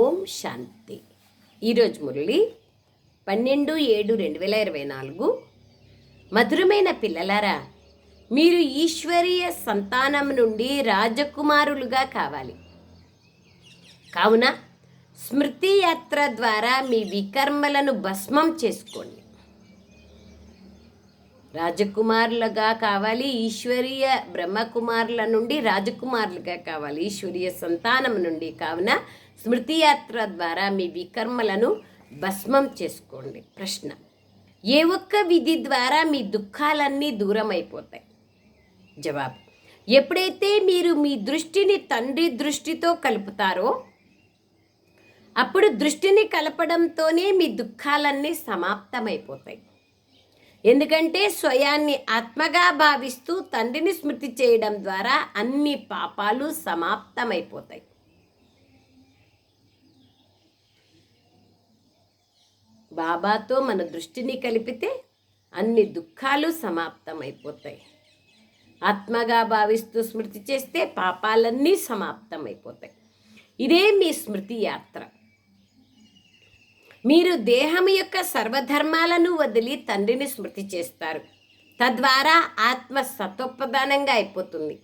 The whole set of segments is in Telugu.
ఓం శాంతి. ఈరోజు మురళి పన్నెండు ఏడు రెండు వేల ఇరవై నాలుగు. మధురమైన పిల్లలారా మీరు ఈశ్వరీయ సంతానం నుండి రాజకుమారులుగా కావాలి. కావున స్మృతి యాత్ర ద్వారా మీ వికర్మలను భస్మం చేసుకోండి. రాజకుమారులుగా కావాలి ఈశ్వరీయ బ్రహ్మకుమారుల నుండి రాజకుమారులుగా కావాలి ఈశ్వరీయ సంతానం నుండి. కావున స్మృతి యాత్ర ద్వారా మీ వికర్మలను భస్మం చేసుకోండి. ప్రశ్న. ఏ ఒక్క విధి ద్వారా మీ దుఃఖాలన్నీ దూరం అయిపోతాయి జవాబు. ఎప్పుడైతే మీరు మీ దృష్టిని తండ్రి దృష్టితో కలుపుతారో అప్పుడు దృష్టిని కలపడంతోనే మీ దుఃఖాలన్నీ సమాప్తమైపోతాయి. ఎందుకంటే స్వయాన్ని ఆత్మగా భావిస్తూ తండ్రిని స్మృతి చేయడం ద్వారా అన్ని పాపాలు సమాప్తమైపోతాయి. బాబాతో మన దృష్టిని కలిపితే అన్ని దుఃఖాలు సమాప్తమైపోతాయి. ఆత్మగా భావిస్తూ స్మృతి చేస్తే పాపాలన్నీ సమాప్తమైపోతాయి. ఇదే మీ స్మృతి యాత్ర. మీరు దేహం యొక్క సర్వధర్మాలను వదిలి తండ్రిని స్మృతి చేస్తారు. తద్వారా ఆత్మ సత్వప్రధానంగా అయిపోతుంది.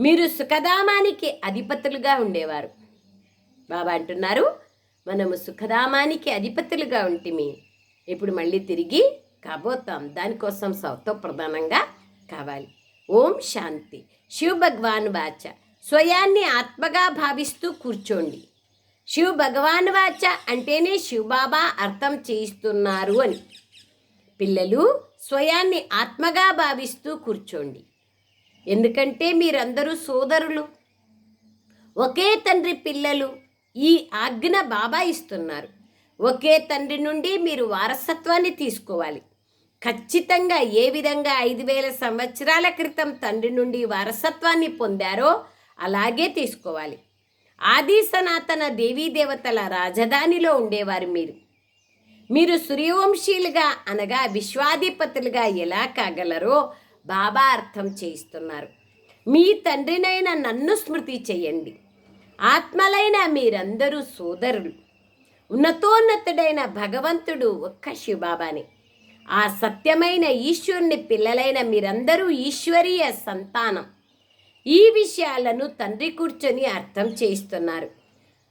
మీరు సుఖధామానికి అధిపతులుగా ఉండేవారు. బాబా అంటున్నారు మనము సుఖధామానికి అధిపతులుగా ఉంటిమి. ఇప్పుడు మళ్ళీ తిరిగి కాబోతాం. దానికోసం సత్వప్రధానంగా కావాలి. ఓం శాంతి. శివ భగవాన్ వాచ స్వయాన్ని ఆత్మగా భావిస్తూ కూర్చోండి. శివ భగవాన్ వాచ అంటేనే శివబాబా అర్థం చేయిస్తున్నారు అని. పిల్లలు స్వయాన్ని ఆత్మగా భావిస్తూ కూర్చోండి. ఎందుకంటే మీరందరూ సోదరులు. ఒకే తండ్రి పిల్లలు. ఈ ఆజ్ఞ బాబా ఇస్తున్నారు. ఒకే తండ్రి నుండి మీరు వారసత్వాన్ని తీసుకోవాలి. ఖచ్చితంగా ఏ విధంగా ఐదు వేల సంవత్సరాల క్రితం తండ్రి నుండి వారసత్వాన్ని పొందారో అలాగే తీసుకోవాలి. ఆది సనాతన దేవీ దేవతల రాజధానిలో ఉండేవారు మీరు. మీరు సూర్యవంశీయులుగా అనగా విశ్వాధిపతులుగా ఎలా కాగలరో బాబా అర్థం చేయిస్తున్నారు. మీ తండ్రినైన నన్ను స్మృతి చేయండి. ఆత్మలైన మీరందరూ సోదరులు. ఉన్నతోన్నతుడైన భగవంతుడు ఒక్క శివబాబానే. ఆ సత్యమైన ఈశ్వరుని పిల్లలైన మీరందరూ ఈశ్వరీయ సంతానం. ఈ విషయాలను తండ్రి కూర్చొని అర్థం చేయిస్తున్నారు.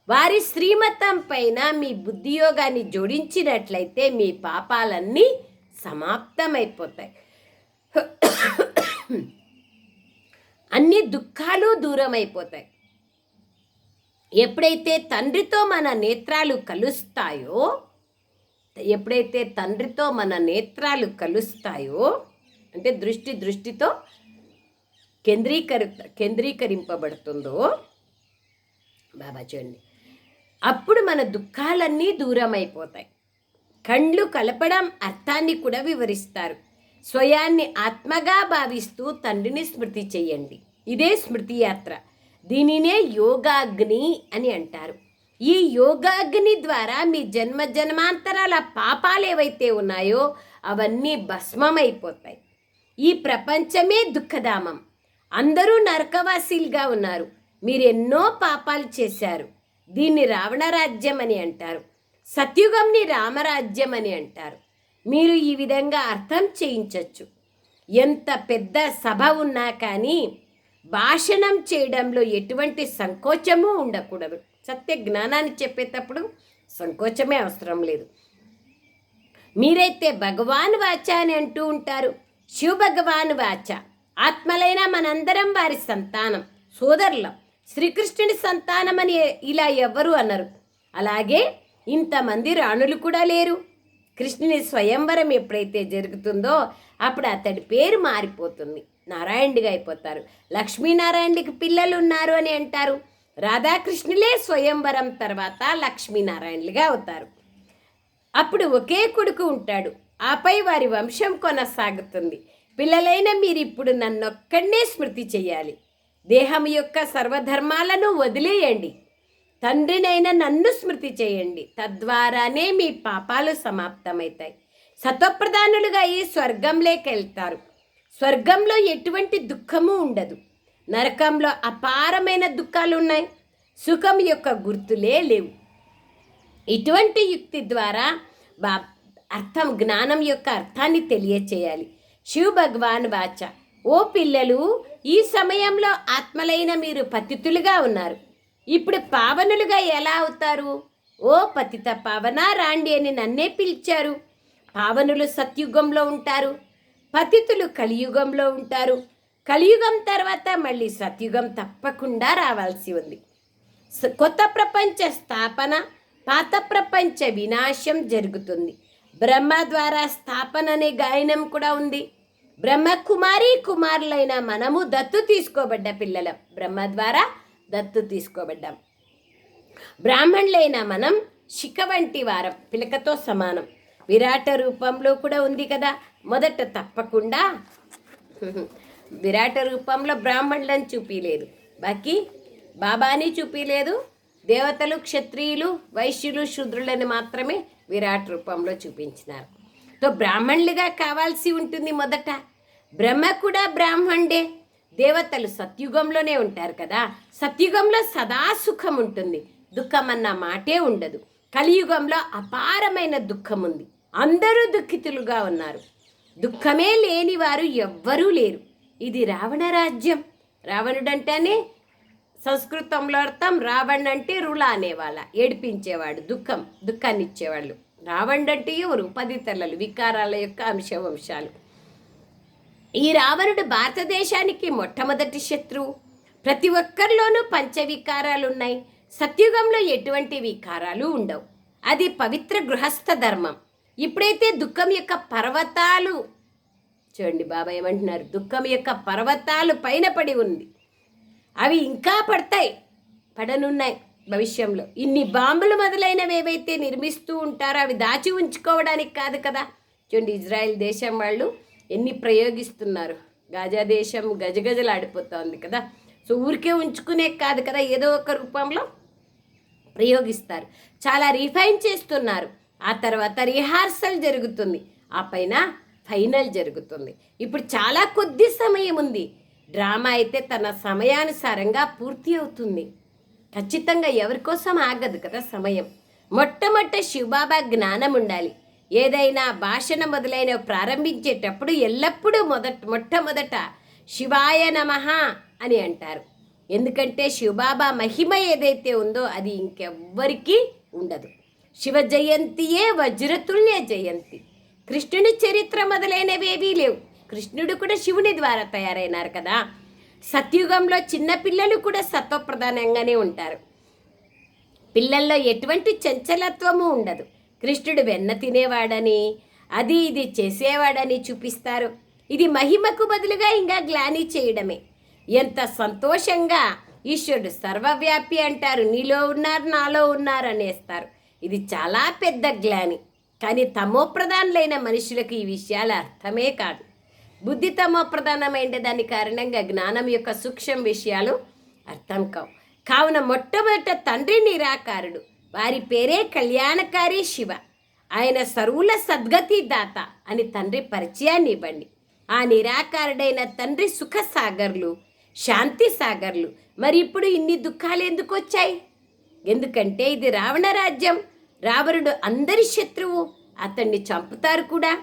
వారి శ్రీమతం పైన మీ బుద్ధియోగాన్ని జోడించినట్లయితే మీ పాపాలన్నీ సమాప్తమైపోతాయి. అన్ని దుఃఖాలు దూరం అయిపోతాయి ఎప్పుడైతే తండ్రితో మన నేత్రాలు కలుస్తాయో ఎప్పుడైతే తండ్రితో మన నేత్రాలు కలుస్తాయో అంటే దృష్టి దృష్టితో కేంద్రీకరి కేంద్రీకరింపబడుతుందో బాబా చూడండి. అప్పుడు మన దుఃఖాలన్నీ దూరం అయిపోతాయి కండ్లు కలపడం అర్థాన్ని కూడా వివరిస్తారు. స్వయాన్ని ఆత్మగా భావిస్తూ తండ్రిని స్మృతి చేయండి. ఇదే స్మృతి యాత్ర. దీనినే యోగాగ్ని అని అంటారు. ఈ యోగాగ్ని ద్వారా మీ జన్మ జన్మాంతరాల పాపాలు ఏవైతే ఉన్నాయో అవన్నీ భస్మమైపోతాయి. ఈ ప్రపంచమే దుఃఖధామం. అందరూ నరకవాసీలుగా ఉన్నారు. మీరు ఎన్నో పాపాలు చేశారు. దీన్ని రావణ రాజ్యం అని అంటారు. సత్యుగంని రామరాజ్యం అని అంటారు. మీరు ఈ విధంగా అర్థం చేయించవచ్చు ఎంత పెద్ద సభ ఉన్నా కానీ భాషణం చేయడంలో ఎటువంటి సంకోచము ఉండకూడదు. సత్య జ్ఞానాన్ని చెప్పేటప్పుడు సంకోచమే అవసరం లేదు. మీరైతే భగవాన్ వాచ అని అంటూ ఉంటారు. శివ భగవాన్ వాచ. ఆత్మలైన మనందరం వారి సంతానం. సోదరులం. శ్రీకృష్ణుని సంతానం అని ఇలా ఎవ్వరు అన్నారు అలాగే ఇంతమంది రాణులు కూడా లేరు. కృష్ణుని స్వయంవరం ఎప్పుడైతే జరుగుతుందో అప్పుడు అతడి పేరు మారిపోతుంది. నారాయణుడిగా అయిపోతారు. లక్ష్మీనారాయణుడికి పిల్లలు ఉన్నారు అని అంటారు. రాధాకృష్ణులే స్వయంవరం తర్వాత లక్ష్మీనారాయణులుగా అవుతారు. అప్పుడు ఒకే కొడుకు ఉంటాడు. ఆపై వారి వంశం కొనసాగుతుంది. పిల్లలైన మీరు ఇప్పుడు నన్నొక్కడనే స్మృతి చేయాలి. దేహం యొక్క సర్వధర్మాలను వదిలేయండి. తండ్రినైన నన్ను స్మృతి చేయండి. తద్వారానే మీ పాపాలు సమాప్తమవుతాయి. సత్వప్రధానులుగా ఈ స్వర్గంలోకి వెళ్తారు. స్వర్గంలో ఎటువంటి దుఃఖము ఉండదు. నరకంలో అపారమైన దుఃఖాలు ఉన్నాయి సుఖం యొక్క గుర్తులే లేవు. ఇటువంటి యుక్తి ద్వారా బా అర్థం జ్ఞానం యొక్క అర్థాన్ని తెలియచేయాలి. శివ భగవాన్ వాచ ఓ పిల్లలు ఈ సమయంలో ఆత్మలైన మీరు పతితులుగా ఉన్నారు. ఇప్పుడు పావనులుగా ఎలా అవుతారు? ఓ పతిత పావన రాండి అని నన్నే పిలిచారు. పావనులు సత్యుగంలో ఉంటారు. పతితులు కలియుగంలో ఉంటారు. కలియుగం తర్వాత మళ్ళీ సత్యుగం తప్పకుండా రావాల్సి ఉంది. స- కొత్త ప్రపంచ స్థాపన పాత ప్రపంచ వినాశం జరుగుతుంది. బ్రహ్మ ద్వారా స్థాపన అనే గాయనం కూడా ఉంది. బ్రహ్మ కుమారి కుమారులైన మనము దత్తు తీసుకోబడ్డ పిల్లలం. బ్రహ్మ ద్వారా దత్తు తీసుకోబడ్డాం. బ్రాహ్మణులైన మనం శిఖ వంటి వారం పిలకతో సమానం. విరాట రూపంలో కూడా ఉంది కదా. మొదట తప్పకుండా. విరాట రూపంలో బ్రాహ్మణులను చూపించలేదు బాకీ బాబాని చూపించలేదు దేవతలు క్షత్రియులు వైశ్యులు శూద్రులని మాత్రమే విరాట్ రూపంలో చూపించినారు. తో బ్రాహ్మణులుగా కావాల్సి ఉంటుంది మొదట. బ్రహ్మ కూడా బ్రాహ్మణుడే. దేవతలు సత్యుగంలోనే ఉంటారు కదా. సత్యుగంలో సదా సుఖం ఉంటుంది. దుఃఖం అన్న మాటే ఉండదు. కలియుగంలో అపారమైన దుఃఖం ఉంది అందరూ దుఃఖితులుగా ఉన్నారు. దుఃఖమే లేని వారు ఎవ్వరూ లేరు. ఇది రావణ రాజ్యం. రావణుడంటేనే సంస్కృతంలో అర్థం రావణ్ అంటే రుళ అనేవాళ్ళ. ఏడిపించేవాడు దుఃఖం దుఃఖాన్ని ఇచ్చేవాళ్ళు రావణ్ అంటే ఎవరు పది తల్లలు వికారాల యొక్క అంశవంశాలు. ఈ రావణుడు భారతదేశానికి మొట్టమొదటి శత్రువు. ప్రతి ఒక్కరిలోనూ పంచవికారాలు ఉన్నాయి. సత్యుగంలో ఎటువంటి వికారాలు ఉండవు. అది పవిత్ర గృహస్థ ధర్మం. ఇప్పుడైతే దుఃఖం యొక్క పర్వతాలు చూడండి బాబా ఏమంటున్నారు? దుఃఖం యొక్క పర్వతాలు పైన పడి ఉంది. అవి ఇంకా పడతాయి పడనున్నాయి భవిష్యంలో. ఇన్ని బాంబులు మొదలైనవి ఏవైతే నిర్మిస్తూ ఉంటారో అవి దాచి ఉంచుకోవడానికి కాదు కదా? చూడండి ఇజ్రాయెల్ దేశం వాళ్ళు ఎన్ని ప్రయోగిస్తున్నారు. గాజా దేశం గజగజలాడిపోతోంది కదా? సో ఊరికే ఉంచుకునే కాదు కదా? ఏదో ఒక రూపంలో ప్రయోగిస్తారు. చాలా రిఫైన్ చేస్తున్నారు. ఆ తర్వాత రిహార్సల్ జరుగుతుంది. ఆ పైన ఫైనల్ జరుగుతుంది. ఇప్పుడు చాలా కొద్ది సమయం ఉంది. డ్రామా అయితే తన సమయానుసారంగా పూర్తి అవుతుంది. ఖచ్చితంగా ఎవరి కోసం ఆగదు కదా సమయం. మొట్టమొదట శివబాబా జ్ఞానం ఉండాలి. ఏదైనా భాషణ మొదలైన ప్రారంభించేటప్పుడు ఎల్లప్పుడూ మొదట మొట్టమొదట శివాయ నమః అని అంటారు. ఎందుకంటే శివబాబా మహిమ ఏదైతే ఉందో అది ఇంకెవ్వరికీ ఉండదు. శివ జయంతియే వజ్రతుల్య జయంతి. కృష్ణుని చరిత్ర మొదలైనవేవీ లేవు. కృష్ణుడు కూడా శివుని ద్వారా తయారైనారు కదా. సత్యుగంలో చిన్నపిల్లలు కూడా సత్వప్రధానంగానే ఉంటారు. పిల్లల్లో ఎటువంటి చంచలత్వము ఉండదు. కృష్ణుడు వెన్న తినేవాడని అది ఇది చేసేవాడని చూపిస్తారు. ఇది మహిమకు బదులుగా ఇంకా గ్లాని చేయడమే. ఎంత సంతోషంగా ఈశ్వరుడు సర్వవ్యాపి అంటారు. నీలో ఉన్నారు నాలో ఉన్నారు అనేస్తారు. ఇది చాలా పెద్ద గ్లాని. కానీ తమోప్రధానులైన మనుషులకు ఈ విషయాలు అర్థమే కాదు. బుద్ధి తమోప్రధానమైన దాని కారణంగా జ్ఞానం యొక్క సూక్ష్మ విషయాలు అర్థం కావు. కావున మొట్టమొదట తండ్రి నిరాకారుడు వారి పేరే కళ్యాణకారి శివ. ఆయన సర్వుల సద్గతి దాత అని తండ్రి పరిచయాన్ని ఇవ్వండి. ఆ నిరాకారుడైన తండ్రి సుఖ సాగర్లు శాంతి సాగర్లు. మరి ఇప్పుడు ఇన్ని దుఃఖాలు ఎందుకు వచ్చాయి? ఎందుకంటే ఇది రావణ రాజ్యం రావణుడు అందరి శత్రువు. అతన్ని చంపుతారు కూడా.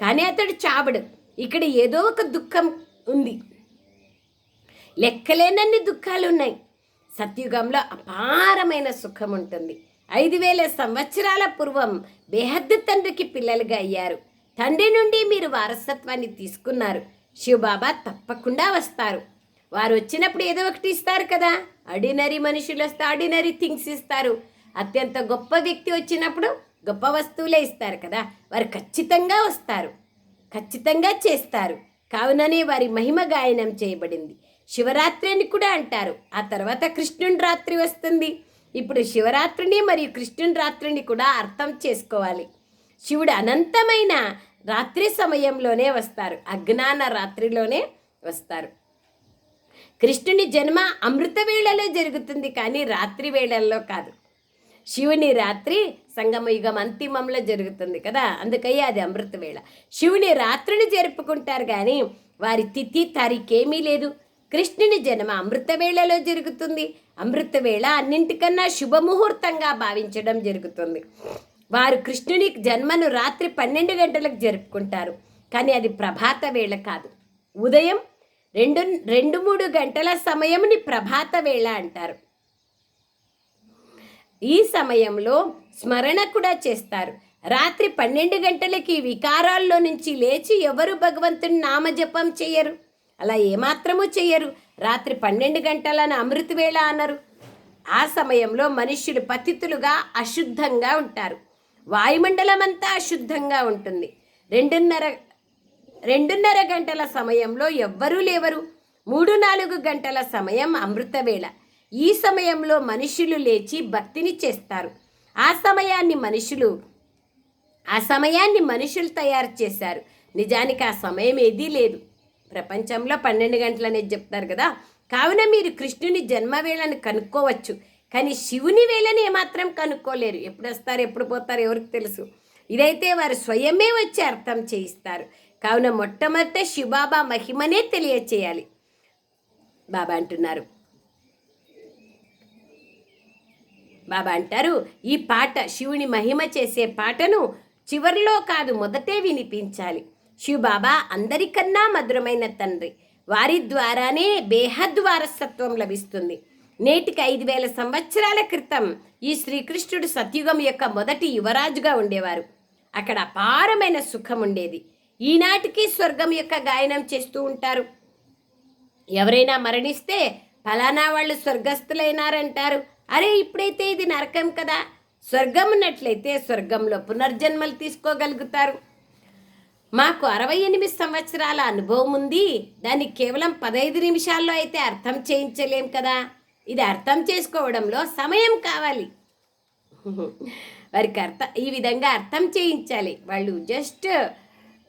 కానీ అతడు చావడు. ఇక్కడ ఏదో ఒక దుఃఖం ఉంది. లెక్కలేనన్ని దుఃఖాలు ఉన్నాయి సత్యుగంలో అపారమైన సుఖం ఉంటుంది. ఐదు వేల సంవత్సరాల పూర్వం బేహద్దు తండ్రికి పిల్లలుగా అయ్యారు. తండ్రి నుండి మీరు వారసత్వాన్ని తీసుకున్నారు. శివబాబా తప్పకుండా వస్తారు. వారు వచ్చినప్పుడు ఏదో ఒకటి ఇస్తారు కదా. ఆర్డినరీ మనుషులు వస్తే ఆర్డినరీ థింగ్స్ ఇస్తారు. అత్యంత గొప్ప వ్యక్తి వచ్చినప్పుడు గొప్ప వస్తువులే ఇస్తారు కదా. వారు ఖచ్చితంగా వస్తారు. ఖచ్చితంగా చేస్తారు. కావుననే వారి మహిమ గాయనం చేయబడింది. శివరాత్రి అని కూడా అంటారు. ఆ తర్వాత కృష్ణుని రాత్రి వస్తుంది. ఇప్పుడు శివరాత్రిని మరియు కృష్ణుని రాత్రిని కూడా అర్థం చేసుకోవాలి. శివుడు అనంతమైన రాత్రి సమయంలోనే వస్తారు. అజ్ఞాన రాత్రిలోనే వస్తారు. కృష్ణుని జన్మ అమృత వేళలో జరుగుతుంది కానీ రాత్రి వేళల్లో కాదు. శివుని రాత్రి సంగమయుగం అంతిమంలో జరుగుతుంది కదా? అందుకయ్యే అది అమృత వేళ. శివుని రాత్రిని జరుపుకుంటారు కానీ వారి తిథి తారీఖేమీ లేదు. కృష్ణుని జన్మ అమృత వేళలో జరుగుతుంది. అమృత వేళ అన్నింటికన్నా శుభముహూర్తంగా భావించడం జరుగుతుంది. వారు కృష్ణుని జన్మను రాత్రి పన్నెండు గంటలకు జరుపుకుంటారు. కానీ అది ప్రభాత వేళ కాదు. ఉదయం రెండు రెండు మూడు గంటల సమయంని ప్రభాత వేళ అంటారు. ఈ సమయంలో స్మరణ కూడా చేస్తారు. రాత్రి పన్నెండు గంటలకి వికారాల్లో నుంచి లేచి ఎవరు భగవంతుని నామజపం చేయరు? అలా ఏమాత్రము చేయరు. రాత్రి పన్నెండు గంటలను అమృత వేళ అన్నారు ఆ సమయంలో మనుష్యులు పతితులుగా అశుద్ధంగా ఉంటారు. వాయుమండలం అంతా అశుద్ధంగా ఉంటుంది. రెండున్నర రెండున్నర గంటల సమయంలో ఎవ్వరూ లేవరు. మూడు నాలుగు గంటల సమయం అమృత వేళ ఈ సమయంలో మనుషులు లేచి భక్తిని చేస్తారు. ఆ సమయాన్ని మనుషులు ఆ సమయాన్ని మనుషులు తయారు చేశారు. నిజానికి ఆ సమయం ఏదీ లేదు. ప్రపంచంలో పన్నెండు గంటలనేది చెప్తారు కదా. కావున మీరు కృష్ణుని జన్మవేళను కనుక్కోవచ్చు. కానీ శివుని వేళని ఏమాత్రం కనుక్కోలేరు. ఎప్పుడు వస్తారు ఎప్పుడు పోతారు ఎవరికి తెలుసు. ఇదైతే వారు స్వయమే వచ్చి అర్థం చేయిస్తారు. కావున మొట్టమొదట శివబాబా మహిమనే తెలియచేయాలి. బాబా అంటున్నారు. బాబా అంటారు ఈ పాట శివుని మహిమ చేసే పాటను చివరిలో కాదు మొదటే వినిపించాలి. శివబాబా అందరికన్నా మధురమైన తండ్రి. వారి ద్వారానే బేహద్ వారసత్వం లభిస్తుంది. నేటికి ఐదు వేల సంవత్సరాల క్రితం ఈ శ్రీకృష్ణుడు సత్యుగం యొక్క మొదటి యువరాజుగా ఉండేవారు. అక్కడ అపారమైన సుఖం ఉండేది. ఈనాటికి స్వర్గం యొక్క గాయనం చేస్తూ ఉంటారు. ఎవరైనా మరణిస్తే ఫలానా వాళ్ళు స్వర్గస్థులైనారంటారు. అరే ఇప్పుడైతే ఇది నరకం కదా. స్వర్గం ఉన్నట్లయితే స్వర్గంలో పునర్జన్మలు తీసుకోగలుగుతారు. మాకు అరవై ఎనిమిది సంవత్సరాల అనుభవం ఉంది. దాన్ని కేవలం పదహైదు నిమిషాల్లో అయితే అర్థం చేయించలేం కదా. ఇది అర్థం చేసుకోవడంలో సమయం కావాలి. వారికి అర్థం ఈ విధంగా అర్థం చేయించాలి. వాళ్ళు జస్ట్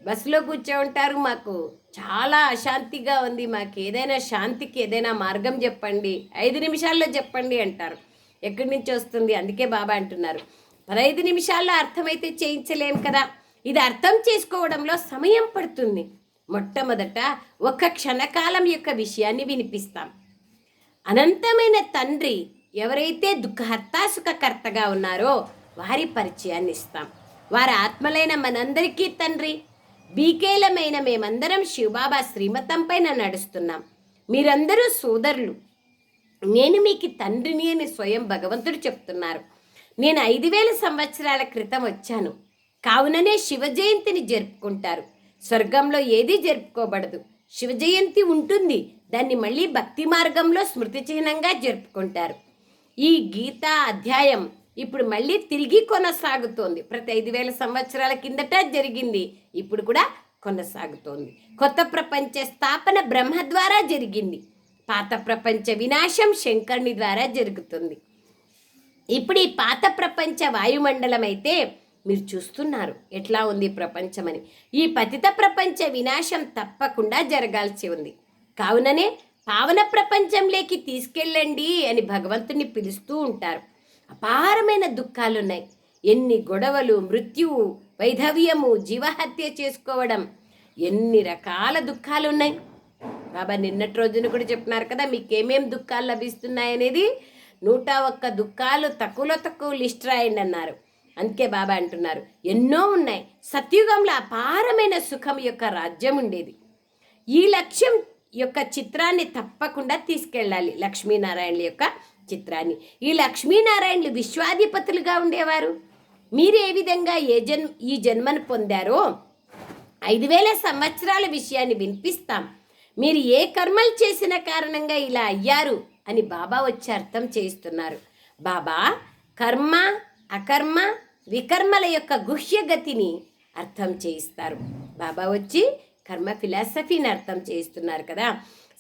బస్సులో కూర్చో ఉంటారు మాకు. చాలా అశాంతిగా ఉంది. మాకు ఏదైనా శాంతికి ఏదైనా మార్గం చెప్పండి. ఐదు నిమిషాల్లో చెప్పండి అంటారు. ఎక్కడి నుంచి వస్తుంది? అందుకే బాబా అంటున్నారు. పదహైదు నిమిషాల్లో అర్థమైతే చేయించలేం కదా. ఇది అర్థం చేసుకోవడంలో సమయం పడుతుంది. మొట్టమొదట ఒక క్షణకాలం యొక్క విషయాన్ని వినిపిస్తాం. అనంతమైన తండ్రి ఎవరైతే దుఃఖహర్తాసుఖకర్తగా ఉన్నారో వారి పరిచయాన్ని ఇస్తాం. వారి ఆత్మలైన మనందరికీ తండ్రి. బీకేలమైన మేమందరం శివబాబా శ్రీమతం పైన నడుస్తున్నాం. మీరందరూ సోదరులు. నేను మీకు తండ్రిని అని స్వయం భగవంతుడు చెప్తున్నారు. నేను ఐదు వేల సంవత్సరాల క్రితం వచ్చాను. కావుననే శివ జయంతిని జరుపుకుంటారు. స్వర్గంలో ఏది జరుపుకోబడదు. శివ జయంతి ఉంటుంది. దాన్ని మళ్ళీ భక్తి మార్గంలో స్మృతి చిహ్నంగా జరుపుకుంటారు. ఈ గీత అధ్యాయం ఇప్పుడు మళ్ళీ తిరిగి కొనసాగుతోంది. ప్రతి ఐదు వేల సంవత్సరాల కిందట జరిగింది. ఇప్పుడు కూడా కొనసాగుతోంది. కొత్త ప్రపంచ స్థాపన బ్రహ్మ ద్వారా జరిగింది. పాత ప్రపంచ వినాశం శంకరుని ద్వారా జరుగుతుంది. ఇప్పుడు ఈ పాత ప్రపంచ వాయుమండలం అయితే మీరు చూస్తున్నారు. ఎట్లా ఉంది ప్రపంచమని ఈ పతిత ప్రపంచ వినాశం తప్పకుండా జరగాల్సి ఉంది. కావుననే పావన ప్రపంచంలోకి తీసుకెళ్ళండి అని భగవంతుని పిలుస్తూ ఉంటారు. అపారమైన దుఃఖాలున్నాయి. ఎన్ని గొడవలు మృత్యువు వైధవ్యము జీవహత్య చేసుకోవడం ఎన్ని రకాల దుఃఖాలు ఉన్నాయి బాబా నిన్నటి రోజున కూడా చెప్తున్నారు కదా మీకు దుఃఖాలు లభిస్తున్నాయనేది? నూట ఒక్క దుఃఖాలు తక్కువలో తక్కువ లిస్ట్ రాయండి అన్నారు. అందుకే బాబా అంటున్నారు ఎన్నో ఉన్నాయి. సత్యుగంలో అపారమైన సుఖం యొక్క రాజ్యం ఉండేది. ఈ లక్ష్యం యొక్క చిత్రాన్ని తప్పకుండా తీసుకెళ్ళాలి లక్ష్మీనారాయణ యొక్క చిత్రాన్ని. ఈ లక్ష్మీనారాయణులు విశ్వాధిపతులుగా ఉండేవారు. మీరు ఏ విధంగా ఏ జన్ ఈ జన్మను పొందారో ఐదు వేల సంవత్సరాల విషయాన్ని వినిపిస్తాం. మీరు ఏ కర్మలు చేసిన కారణంగా ఇలా అయ్యారు అని బాబా వచ్చి అర్థం చేస్తున్నారు బాబా కర్మ అకర్మ వికర్మల యొక్క గుహ్య గతిని అర్థం చేయిస్తారు. బాబా వచ్చి కర్మ ఫిలాసఫీని అర్థం చేయిస్తున్నారు కదా.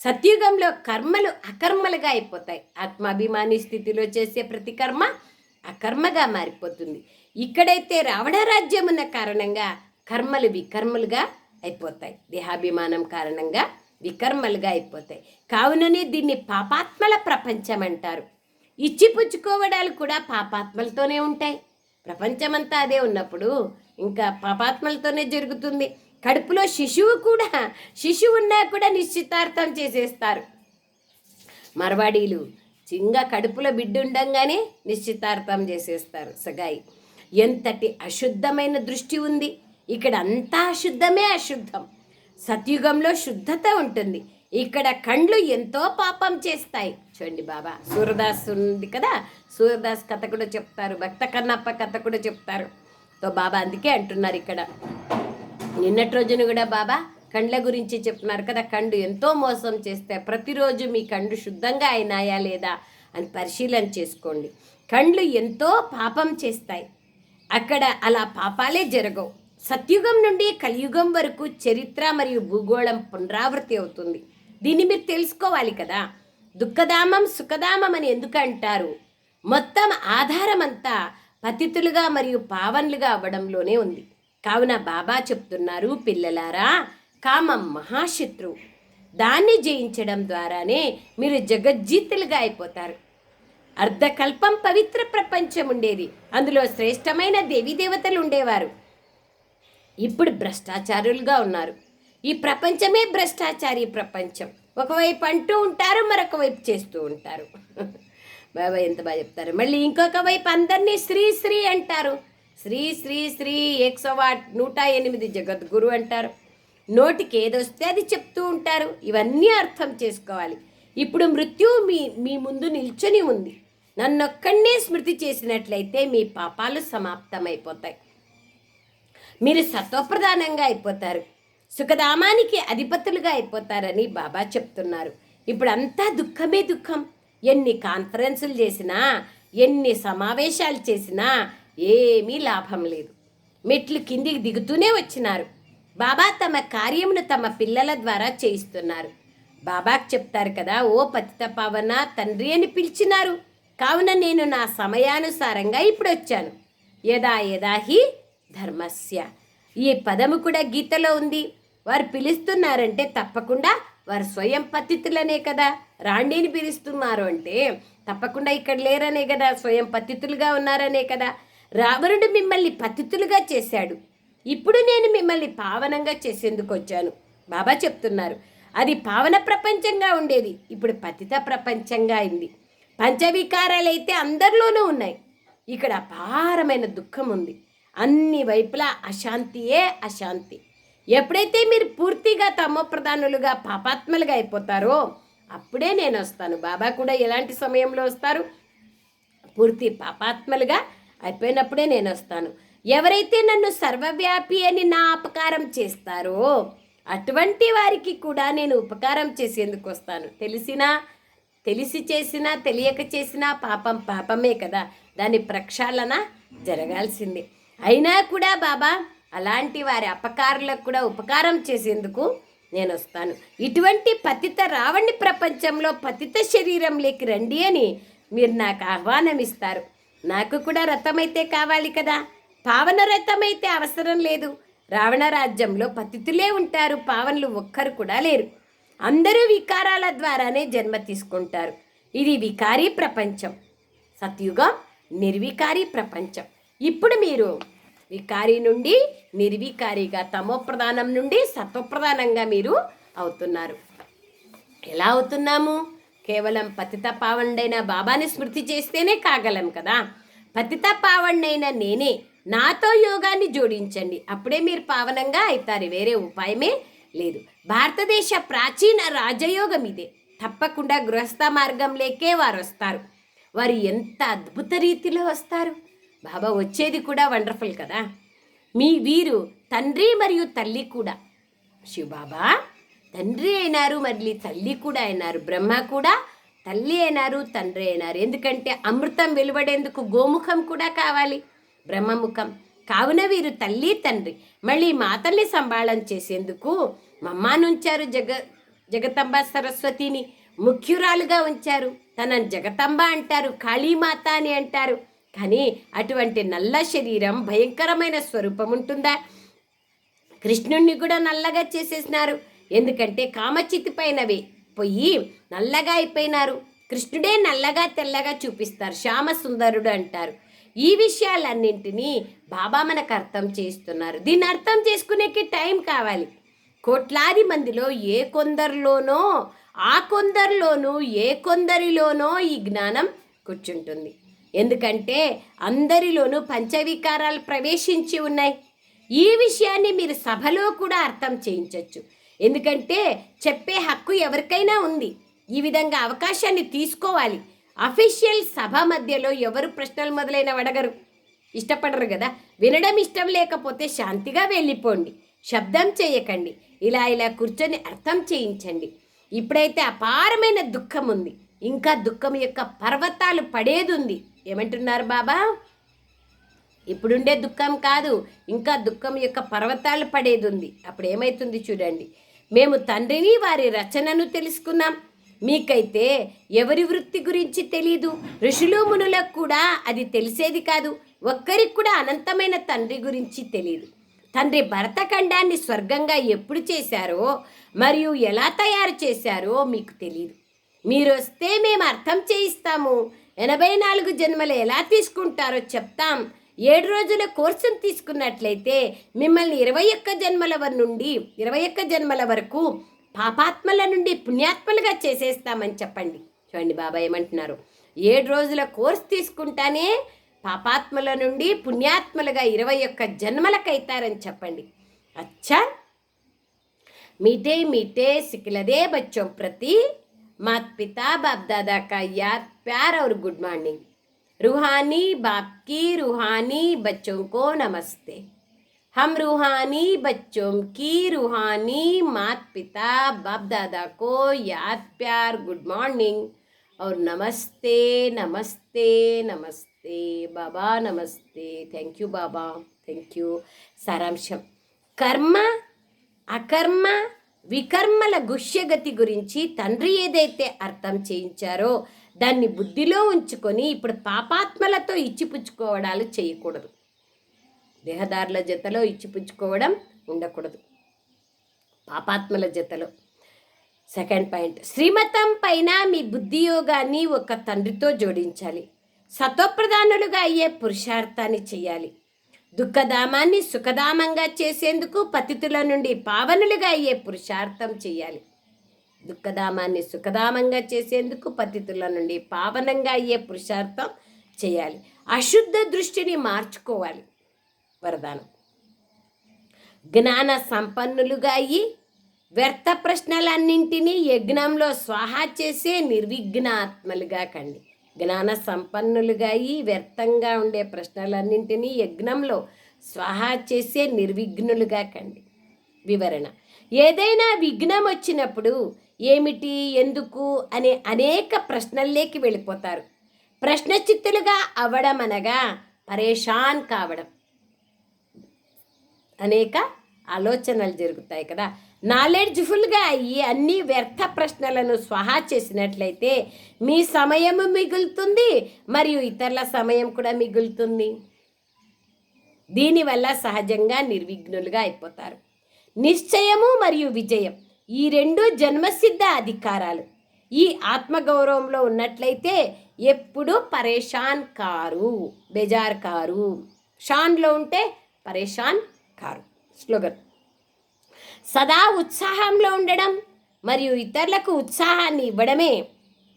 సత్యుగంలో కర్మలు అకర్మలుగా అయిపోతాయి. ఆత్మాభిమాని స్థితిలో చేసే ప్రతి కర్మ అకర్మగా మారిపోతుంది. ఇక్కడైతే రావణ రాజ్యం ఉన్న కారణంగా కర్మలు వికర్మలుగా అయిపోతాయి. దేహాభిమానం కారణంగా వికర్మలుగా అయిపోతాయి. కావుననే దీన్ని పాపాత్మల ప్రపంచం అంటారు. ఇచ్చిపుచ్చుకోవడాలు కూడా పాపాత్మలతోనే ఉంటాయి. ప్రపంచమంతా అదే ఉన్నప్పుడు ఇంకా పాపాత్మలతోనే జరుగుతుంది. కడుపులో శిశువు కూడా శిశువు ఉన్నా కూడా నిశ్చితార్థం చేసేస్తారు. మరవాడీలు చింగా కడుపులో బిడ్డ ఉండంగానే నిశ్చితార్థం చేసేస్తారు సగాయి. ఎంతటి అశుద్ధమైన దృష్టి ఉంది. ఇక్కడ అంతా అశుద్ధమే అశుద్ధం. సత్యుగంలో శుద్ధత ఉంటుంది. ఇక్కడ కండ్లు ఎంతో పాపం చేస్తాయి. చూడండి బాబా సూర్యదాస్ ఉంది కదా? సూర్యదాస్ కథ కూడా చెప్తారు భక్త కన్నప్ప కథ కూడా చెప్తారు. తో బాబా అందుకే అంటున్నారు ఇక్కడ. నిన్నటి రోజున కూడా బాబా కండ్ల గురించి చెప్తున్నారు కదా కండు ఎంతో మోసం చేస్తే ప్రతిరోజు మీ కండు శుద్ధంగా అయినాయా లేదా అని పరిశీలన చేసుకోండి. కండ్లు ఎంతో పాపం చేస్తాయి. అక్కడ అలా పాపాలే జరగవు. సత్యుగం నుండి కలియుగం వరకు చరిత్ర మరియు భూగోళం పునరావృతి అవుతుంది. దీన్ని మీరు తెలుసుకోవాలి కదా. దుఃఖధామం సుఖధామం అని ఎందుకు అంటారు? మొత్తం ఆధారమంతా పతితులుగా మరియు పావన్లుగా అవ్వడంలోనే ఉంది. కావున బాబా చెప్తున్నారు పిల్లలారా కామం మహాశత్రువు దాన్ని జయించడం ద్వారానే మీరు జగజ్జీతులుగా అయిపోతారు. అర్ధకల్పం పవిత్ర ప్రపంచం ఉండేది. అందులో శ్రేష్టమైన దేవతలు ఉండేవారు. ఇప్పుడు భ్రష్టాచారులుగా ఉన్నారు. ఈ ప్రపంచమే భ్రష్టాచారి ప్రపంచం. ఒకవైపు అంటూ ఉంటారు మరొక వైపు చేస్తూ ఉంటారు. బాబా ఎంత బాగా చెప్తారు. మళ్ళీ ఇంకొక వైపు అందరినీ శ్రీ శ్రీ అంటారు. శ్రీ శ్రీ శ్రీ ఎక్సో వాట్ నూట ఎనిమిది జగద్గురు అంటారు. నోటికి ఏదొస్తే అది చెప్తూ ఉంటారు. ఇవన్నీ అర్థం చేసుకోవాలి. ఇప్పుడు మృత్యు మీ మీ ముందు నిల్చొని ఉంది. నన్నొక్కడనే స్మృతి చేసినట్లయితే మీ పాపాలు సమాప్తమైపోతాయి. మీరు సత్వప్రధానంగా అయిపోతారు. సుఖధామానికి అధిపతులుగా అయిపోతారని బాబా చెప్తున్నారు. ఇప్పుడు అంతా దుఃఖమే దుఃఖం. ఎన్ని కాన్ఫరెన్సులు చేసినా ఎన్ని సమావేశాలు చేసినా ఏమీ లాభం లేదు. మెట్లు కిందికి దిగుతూనే వచ్చినారు. బాబా తమ కార్యమును తమ పిల్లల ద్వారా చేయిస్తున్నారు. బాబాకు చెప్తారు కదా ఓ పతిత పావన తండ్రి అని పిలిచినారు. కావున నేను నా సమయానుసారంగా ఇప్పుడు వచ్చాను. యదా యదా హి ధర్మస్య. ఈ పదము కూడా గీతలో ఉంది. వారు పిలుస్తున్నారంటే తప్పకుండా వారు స్వయం పతితులనే కదా. రాణిని పిలుస్తున్నారు అంటే తప్పకుండా ఇక్కడ లేరనే కదా. స్వయం పతితులుగా ఉన్నారనే కదా. రావణుడు మిమ్మల్ని పతితులుగా చేశాడు. ఇప్పుడు నేను మిమ్మల్ని పావనంగా చేసేందుకు వచ్చాను బాబా చెప్తున్నారు. అది పావన ప్రపంచంగా ఉండేది. ఇప్పుడు పతిత ప్రపంచంగా అయింది. పంచవికారాలైతే అందరిలోనూ ఉన్నాయి. ఇక్కడ అపారమైన దుఃఖం ఉంది. అన్ని వైపులా అశాంతియే అశాంతి. ఎప్పుడైతే మీరు పూర్తిగా తమో ప్రధానులుగా పాపాత్మలుగా అయిపోతారో అప్పుడే నేను వస్తాను. బాబా కూడా ఎలాంటి సమయంలో వస్తారు? పూర్తి పాపాత్మలుగా అయిపోయినప్పుడే నేను వస్తాను ఎవరైతే నన్ను సర్వవ్యాపి అని నా అపకారం చేస్తారో అటువంటి వారికి కూడా నేను ఉపకారం చేసేందుకు వస్తాను. తెలిసినా తెలిసి చేసినా తెలియక చేసినా పాపం పాపమే కదా. దాని ప్రక్షాళన జరగాల్సిందే. అయినా కూడా బాబా అలాంటి వారి అపకారులకు కూడా ఉపకారం చేసేందుకు నేను వస్తాను ఇటువంటి పతిత రావణి ప్రపంచంలో పతిత శరీరంలోకి రండి అని మీరు నాకు ఆహ్వానం ఇస్తారు నాకు కూడా రథమైతే కావాలి కదా. పావన రథమైతే అవసరం లేదు. రావణ రాజ్యంలో పతితులే ఉంటారు. పావనులు ఒక్కరు కూడా లేరు. అందరూ వికారాల ద్వారానే జన్మ తీసుకుంటారు. ఇది వికారీ ప్రపంచం. సత్యుగం నిర్వికారీ ప్రపంచం. ఇప్పుడు మీరు వికారి నుండి నిర్వికారిగా తమో ప్రధానం నుండి సత్వప్రధానంగా మీరు అవుతున్నారు. ఎలా అవుతున్నాము? కేవలం పతిత పావండైన బాబాని స్మృతి చేస్తేనే కాగలం కదా. పతిత పావండైన నేనే నాతో యోగాన్ని జోడించండి. అప్పుడే మీరు పావనంగా అవుతారు. వేరే ఉపాయమే లేదు. భారతదేశ ప్రాచీన రాజయోగం ఇదే. తప్పకుండా గృహస్థ మార్గంలోకే వారు వస్తారు వారు ఎంత అద్భుత రీతిలో వస్తారు. బాబా వచ్చేది కూడా వండర్ఫుల్ కదా. మీ వీరు తండ్రి మరియు తల్లి కూడా. శివబాబా తండ్రి అయినారు మళ్ళీ తల్లి కూడా అయినారు బ్రహ్మ కూడా తల్లి అయినారు తండ్రి అయినారు. ఎందుకంటే అమృతం వెలువడేందుకు గోముఖం కూడా కావాలి బ్రహ్మముఖం. కావున వీరు తల్లి తండ్రి. మళ్ళీ మాతల్ని సంబాళం చేసేందుకు మమ్మానుంచారు జగ జగతంబ సరస్వతిని. ముఖ్యురాలుగా ఉంచారు. తనని జగతంబ అంటారు కాళీమాత అని అంటారు. కానీ అటువంటి నల్ల శరీరం భయంకరమైన స్వరూపం ఉంటుందా? కృష్ణుణ్ణి కూడా నల్లగా చేసేసినారు. ఎందుకంటే కామచితి పైనవి పోయి నల్లగా అయిపోయినారు. కృష్ణుడే నల్లగా తెల్లగా చూపిస్తారు. శ్యామ సుందరుడు అంటారు. ఈ విషయాలన్నింటినీ బాబా మనకు అర్థం చేస్తున్నారు. దీన్ని అర్థం చేసుకునేకి టైం కావాలి. కోట్లాది మందిలో ఏ కొందరిలోనో ఆ కొందరిలోనూ ఏ కొందరిలోనో ఈ జ్ఞానం కూర్చుంటుంది. ఎందుకంటే అందరిలోనూ పంచవికారాలు ప్రవేశించి ఉన్నాయి. ఈ విషయాన్ని మీరు సభలో కూడా అర్థం చేయించవచ్చు ఎందుకంటే చెప్పే హక్కు ఎవరికైనా ఉంది. ఈ విధంగా అవకాశాన్ని తీసుకోవాలి. అఫీషియల్ సభ మధ్యలో ఎవరు ప్రశ్నలు మొదలైన అడగరు ఇష్టపడరు కదా. వినడం ఇష్టం లేకపోతే శాంతిగా వెళ్ళిపోండి. శబ్దం చేయకండి. ఇలా ఇలా కూర్చొని అర్థం చేయించండి. ఇప్పుడైతే అపారమైన దుఃఖం ఉంది. ఇంకా దుఃఖం యొక్క పర్వతాలు పడేది ఉంది ఏమంటున్నారు బాబా? ఇప్పుడుండే దుఃఖం కాదు. ఇంకా దుఃఖం యొక్క పర్వతాలు పడేది ఉంది అప్పుడు ఏమైతుంది చూడండి. మేము తండ్రిని వారి రచనను తెలుసుకున్నాం. మీకైతే ఎవరి వృత్తి గురించి తెలియదు ఋషులు మునులకు కూడా అది తెలిసేది కాదు. ఒక్కరికి కూడా అనంతమైన తండ్రి గురించి తెలియదు తండ్రి భరతఖండాన్ని స్వర్గంగా ఎప్పుడు చేశారో మరియు ఎలా తయారు చేశారో మీకు తెలియదు మీరు వస్తే మేము అర్థం చేయిస్తాము. ఎనభై నాలుగు జన్మలు ఎలా తీసుకుంటారో చెప్తాం. ఏడు రోజుల కోర్సును తీసుకున్నట్లయితే మిమ్మల్ని ఇరవై ఒక్క జన్మల వ- నుండి ఇరవై ఒక్క జన్మల వరకు పాపాత్మల నుండి పుణ్యాత్మలుగా చేసేస్తామని చెప్పండి చూడండి బాబా ఏమంటున్నారు ఏడు రోజుల కోర్సు తీసుకుంటానే పాపాత్మల నుండి పుణ్యాత్మలుగా ఇరవై ఒక్క జన్మలకైతారని చెప్పండి అచ్చా मीठे मीठे सिकलदे बच्चों प्रति माता पिता बाप दादा का याद प्यार और गुड मॉर्निंग रूहानी बाप की रूहानी बच्चों को नमस्ते हम रूहानी बच्चों की रूहानी माता पिता बाप दादा को याद प्यार गुड मॉर्निंग और नमस्ते नमस्ते नमस्ते बाबा नमस्ते thank you Baba thank you सारांशम कर्म అకర్మ వికర్మల గుష్యగతి గురించి తండ్రి ఏదైతే అర్థం చేయించారో దాన్ని బుద్ధిలో ఉంచుకొని ఇప్పుడు పాపాత్మలతో ఇచ్చిపుచ్చుకోవడాలు చేయకూడదు. దేహదారుల జతలో ఇచ్చిపుచ్చుకోవడం ఉండకూడదు. పాపాత్మల జతలో. Second point. శ్రీమతం పైన మీ బుద్ధి యోగాన్ని ఒక తండ్రితో జోడించాలి. సత్వప్రధానులుగా అయ్యే పురుషార్థాన్ని చేయాలి. దుఃఖధామాన్ని సుఖధామంగా చేసేందుకు పతితుల నుండి పావనులుగా అయ్యే పురుషార్థం చేయాలి. దుఃఖధామాన్ని సుఖధామంగా చేసేందుకు పతితుల నుండి పావనంగా అయ్యే పురుషార్థం చేయాలి. అశుద్ధ దృష్టిని మార్చుకోవాలి. వరదానం. జ్ఞాన సంపన్నులుగా అయ్యి వ్యర్థ ప్రశ్నలన్నింటినీ యజ్ఞంలో స్వాహా చేసే నిర్విఘ్నాత్మలుగా కండి. జ్ఞాన సంపన్నులుగా అయ్యి వ్యర్థంగా ఉండే ప్రశ్నలన్నింటినీ యజ్ఞంలో స్వాహా చేసే నిర్విఘ్నులుగా కండి. వివరణ. ఏదైనా విఘ్నం వచ్చినప్పుడు ఏమిటి ఎందుకు అనే అనేక ప్రశ్నల్లోకి వెళ్ళిపోతారు. ప్రశ్నచిత్తులుగా అవ్వడం అనగా పరేషాన్ కావడం. అనేక ఆలోచనలు జరుగుతాయి కదా. నాలెడ్జ్ఫుల్గా అయ్యి అన్ని వ్యర్థ ప్రశ్నలను స్వహా చేసినట్లయితే మీ సమయము మిగులుతుంది మరియు ఇతరుల సమయం కూడా మిగులుతుంది. దీనివల్ల సహజంగా నిర్విఘ్నులుగా అయిపోతారు. నిశ్చయము మరియు విజయం. ఈ రెండు జన్మసిద్ధ అధికారాలు. ఈ ఆత్మగౌరవంలో ఉన్నట్లయితే ఎప్పుడూ పరేషాన్ కారు బెజార్ కారు. షాన్లో ఉంటే పరేషాన్ కారు. స్లోగన్. సదా ఉత్సాహంలో ఉండడం మరియు ఇతరులకు ఉత్సాహాన్ని ఇవ్వడమే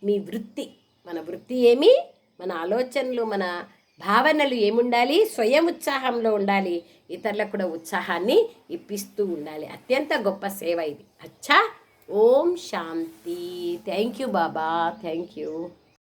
మీ వృత్తి. మన వృత్తి ఏమి? మన ఆలోచనలు మన భావనలు ఏముండాలి? స్వయం ఉత్సాహంలో ఉండాలి. ఇతరులకు కూడా ఉత్సాహాన్ని ఇప్పిస్తూ ఉండాలి. అత్యంత గొప్ప సేవ ఇది. అచ్చా! ఓం శాంతి. Thank you Baba. Thank you.